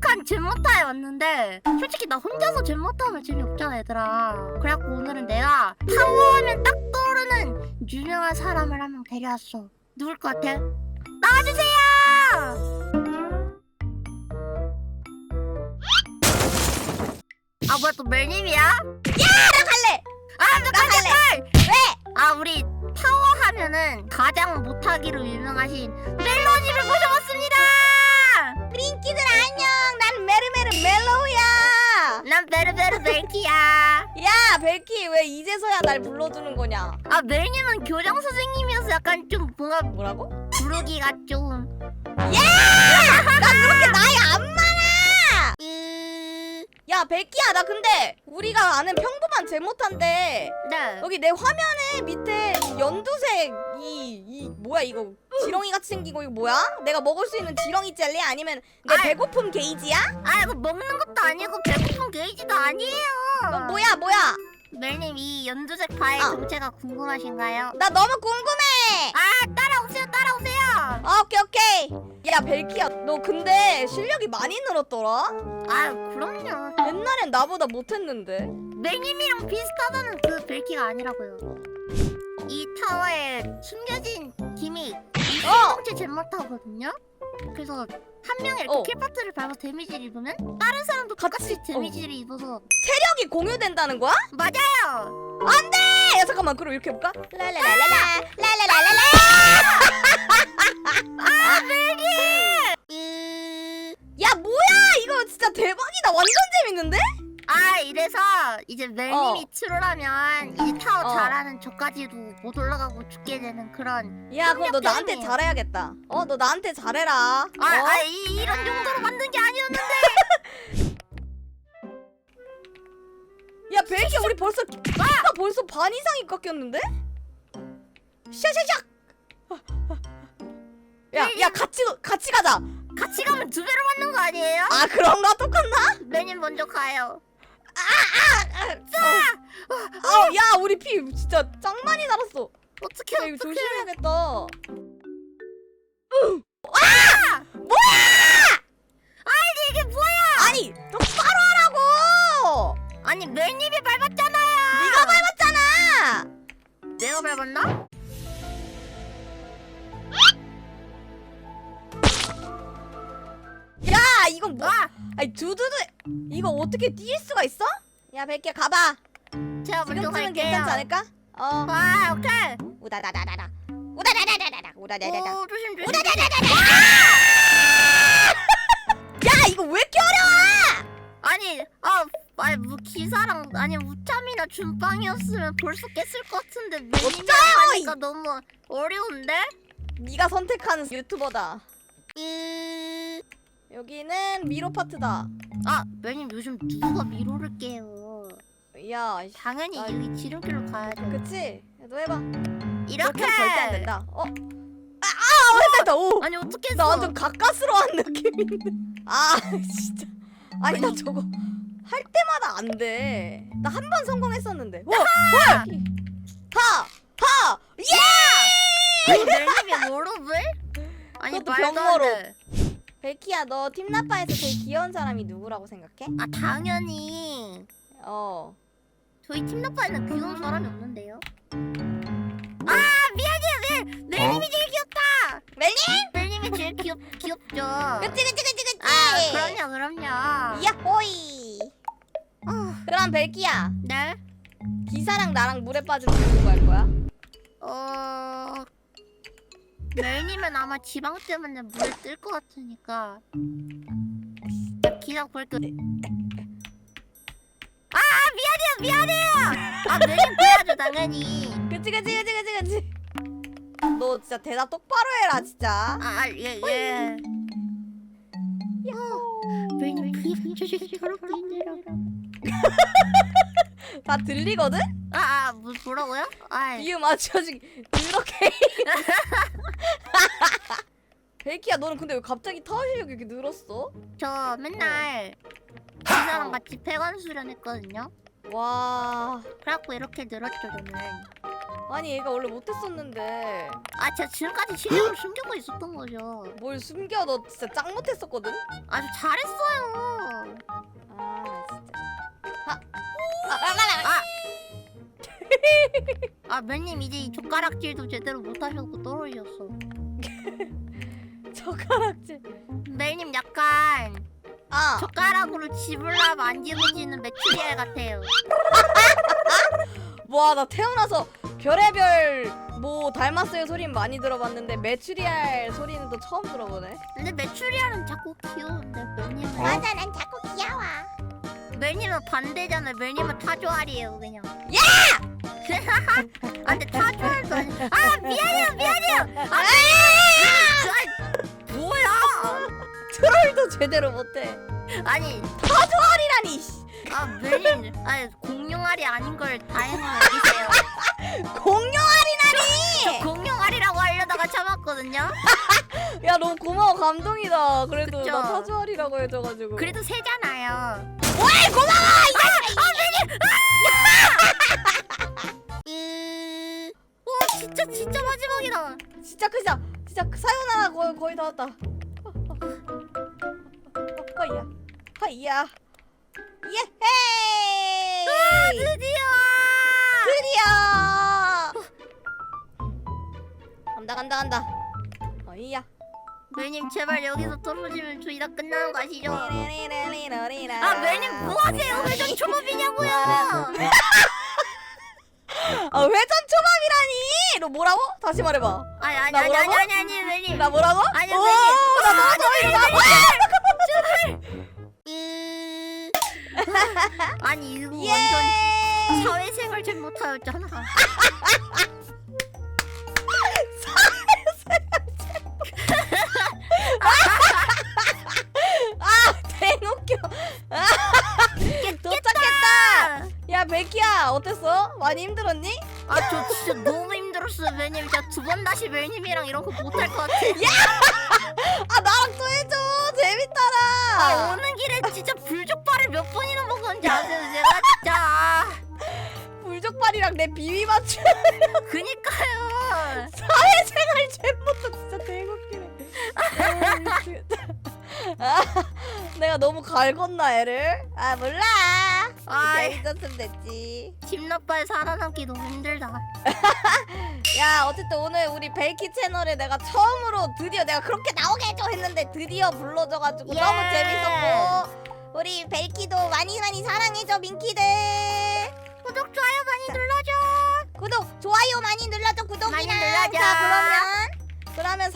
익숙한 젠모타에 왔는데 솔직히 나 혼자서 젠모타하면 재미없잖아 얘들아 그래갖고 오늘은 내가 타워하면 딱 떠오르는 유명한 사람을 한 명 데려왔어 누굴 것 같아? 나와주세요! 아 뭐야 또 멜님이야? 나 갈래. 아, 너나 갈래. 왜? 아, 우리 타워 하면은 가장 못하기로 유명하신 멜로디를 모셔봤습니다. 인기들 안녕. 난 메르메르 멜로우야. 난 베르베르 벨키야. 야 벨키 왜 이제서야 날 불러주는 거냐? 아, 멜님은 교장 선생님이어서 약간 좀 뭔가 뭐라고? 부르기가 좀. 나 그렇게 나이 안 많아. 으... 야 벨키야 나 근데 우리가 아는 평범한 제모탄데 네. 여기 내 화면에 밑에 연두색 이, 이 뭐야 이거 지렁이 같이 생기고 이거 뭐야? 내가 먹을 수 있는 지렁이 젤리 아니면 내 아이. 배고픔 게이지야? 아, 이거 먹는 것도 아니고 배고픈 게이지도 아니에요. 뭐야 뭐야? 멜님 이 연두색 파의 어. 정체가 궁금하신가요? 나 너무 궁금해. 아, 따라오세요, 따라오세요. 아, 오케이 오케이. 야 벨키야 너 근데 실력이 많이 늘었더라? 아, 그럼요. 옛날엔 나보다 못했는데. 멜님이랑 비슷하다는 그 벨키가 아니라고요. 이 타워에 숨겨진 기믹 이 어! 수동체 젠마타거든요. 그래서 한 명이 이렇게 어. 킬파트를 밟아 데미지를 입으면 다른 사람도 똑같이 같이, 데미지를 입어서 체력이 공유된다는 거야? 맞아요. 네, 야 잠깐만 그럼 이렇게 해볼까? 라라라라라 라라라라라. 아. 으... 야 뭐야 이거 진짜 대박이다 완전 재밌는데? 아 이래서 이제 멜님이 어. 트롤하면 이 타워 어. 잘하는 저까지도 못 올라가고 죽게 되는 그런. 야 그럼 너 나한테 게임이에요. 잘해야겠다. 어 너 나한테 잘해라. 아, 어? 아 이, 이런 정도로 만든 게 아니었는데. 야 벨기 우리 벌써 나 벌써 반 이상이 깎였는데? 샤샤샥. 야야 같이 같이 가자. 같이 가면 두 배로 맞는 거 아니에요? 아 그런가 똑같나? 매님 먼저 가요. 아야 우리 피 진짜 짱 많이 날았어. 어떻게 야 이거 어떻게? 조심해야겠다. 이게 뭐야? 아니 똑바로 하라고. 아니 매님이 밟았잖아요. 네가 밟았잖아. 내가 밟았나? 아니 두두두 이거 어떻게 뛸 수가 있어? 야 백기야 가봐. 제가 먼저 지금쯤은 갈게요. 괜찮지 않을까? 어. 와, 오케이. 우다다다다다. 우다다다다다다. 우다다다다. 오, 조심 조심. 우다다다다다. 야 이거 왜 이렇게 어려워? 아니, 아, 아니 뭐 기사랑 아니 우참이나 준빵이었으면 벌써 깼을 것 같은데 어쩌요, 하니까 너무 어려운데? 네가 선택한 유튜버다. 으... 여기는 미로 파트다. 아, 매님 요즘 누가 미로를 깨요? 야, 씨, 당연히 아, 여기 지름길로 가야 돼. 그치? 너 해봐. 이렇게 이렇게 절대 안 된다. 어? 아, 아, 어, 됐다. 오. 아니 어떻게 나 했어? 완전 가까스로 한 느낌인데. 아, 진짜. 아니 나 저거 할 때마다 안 돼. 나 한 번 성공했었는데. 와, 와. 하, 하, 예! 아니 멜님이 모르블? 아니 그것도 말도 안 병머로. 돼. 베키야, 너 팀나빠에서 제일 귀여운 사람이 누구라고 생각해? 아 당연히 어. 저희 팀나파에는 귀여운 사람이 없는데요. 아 미안해요 멜 멜님이 제일 귀엽다. 멜님? 멜님이 제일 귀엽 귀엽죠. 그치, 그치, 그치, 그치. 아 그럼요 그럼요. 야호이. 어, 그럼 벨기야, 네. 기사랑 나랑 물에 빠지면 누구 할 거야? 어 멜님은 아마 지방 때문에 물에 뜰 것 같으니까 나 기사 볼게. 아 미안해요 미안해요. 아 멜님 빼야죠 당연히. 그치, 그치, 그치, 그치, 그치. 너 진짜 대답 똑바로 해라, 진짜. 아예 예. 그게 저렇게 저렇게 힘들어. 다 들리거든? 뭐 뭐라고요? 아 비음 맞춰주기 그렇게 벨키야 너는 근데 왜 갑자기 타워 실력이 이렇게 늘었어? 저 맨날 기사랑 같이 폐관 수련했거든요. 와 그래갖고 이렇게 늘었죠 저는. 아니 얘가 원래 못했었는데 아 제가 지금까지 실력을 숨기고 있었던 거죠 뭘 숨겨 너 진짜 짱 못했었거든? 아주 잘했어요 아 맨님 이제 이 젓가락질도 제대로 못하셨고 떨어지셨어. 젓가락질. 맨님 약간 아 젓가락으로 집을라 만지고지는 메추리알 같아요. 와 나 태어나서 별의별 뭐 닮았어요 소리는 많이 들어봤는데 메추리알 소리는 또 처음 들어보네. 근데 메추리알은 자꾸 귀여운데 맨님은. 맞아 난 자꾸 귀여워. 맨님은 반대잖아요. 맨님은 타조알이에요 그냥. 야! 아 근데 타조알도 아니 아 미안해요 미안해요! 아, 아 뭐야? 트롤도 제대로 못해. 아니 타조알이라니 씨. 아 맨님 아니 공룡알이 아닌 걸 다행히 알겠어요. 공룡알이라니! 공룡알이라고 하려다가 참았거든요. 야 너무 고마워 감동이다. 그래도 그쵸? 나 타조알이라고 해줘가지고. 그래도 새잖아요. 왜 고마워! 으... 진짜 진짜 마지막이다. 진짜 크자 진짜 그 사요나라 거의, 거의 다 왔다. 허이야. 허이야. 예헤이! 드디어! 드디어! 간다 간다 간다. 어이야. 매님 제발 여기서 떨어지면 저희 다 끝나는 거 아시죠? 아아 매님 뭐하세요? 회전 초밥이냐고요? 아 회전 초밥이라니! 너 뭐라고? 다시 말해봐. 아니 아니 나 아니 아니 뭐라고? 아니 아니 매님 나 뭐라고? 아니, 오, 매님. 나 도와줘 이리 와 으... 아니. 이거 예 완전 사회생활 잘 못하였잖아 아 많이 힘들었니? 아 저 진짜 너무 힘들었어요 매님 진짜 두 번 다시 매님이랑 이런 거 못할 것 같아. 아 나랑 또 해줘. 재밌더라. 아 오는 길에 진짜 불족발을 몇 번이나 먹었는지 아세요? 제가 진짜. 불족발이랑 내 비위 맞춤 그니까요. 사회생활 제목도 진짜 아, 미치겠다. 아, 내가 너무 갈궜나 애를? 아 몰라 아이 재밌었으면 됐지. 집나빠에 살아남기 너무 힘들다. 야 어쨌든 오늘 우리 벨키 채널에 내가 처음으로 드디어 내가 그렇게 나오게 해줘 했는데 드디어 불러줘가지고 예. 너무 재밌었고 우리 벨키도 많이 많이 사랑해줘 민키들. 구독 좋아요 많이 눌러줘. 구독 좋아요 많이 눌러줘 구독이랑 많이 눌러줘. 자 그러면